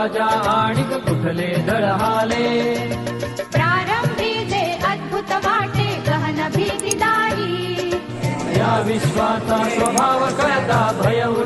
राजा आणिक कुठले दळहाले प्रारंभी जे अद्भुत वाटे गहन भीतीदारी या विश्वाचा स्वभाव करता भयव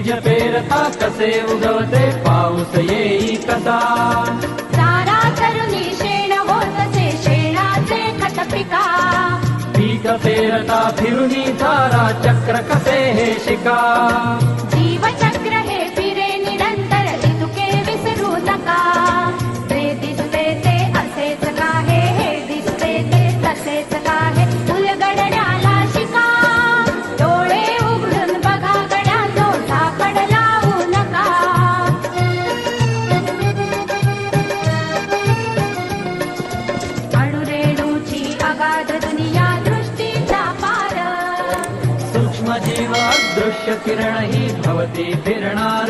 बीज पेरता कसे उगवते पाऊस येई कसा सारा तरुणी शेण होतसे शेणाचे खत पिका पीक पेरता फिरुनी तारा चक्र कसे हे शिका। जीवचक्र किरण ही भवती फिरणार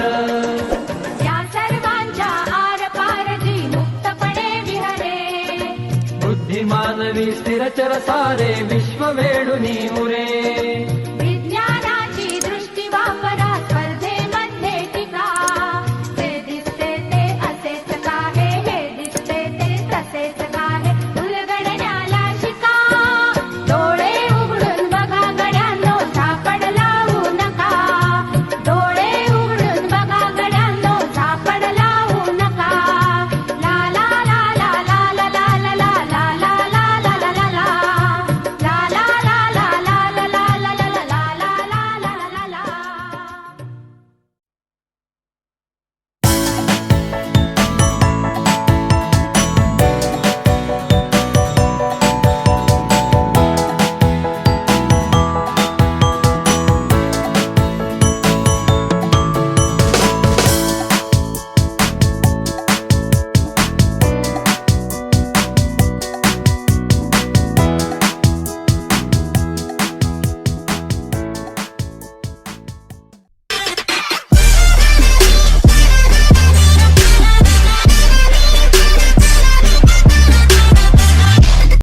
या सर्वांच्या आर पार जी मुक्तपणे विहरे। बुद्धी मानवी स्थिरचर सारे विश्व वेडुनी उरे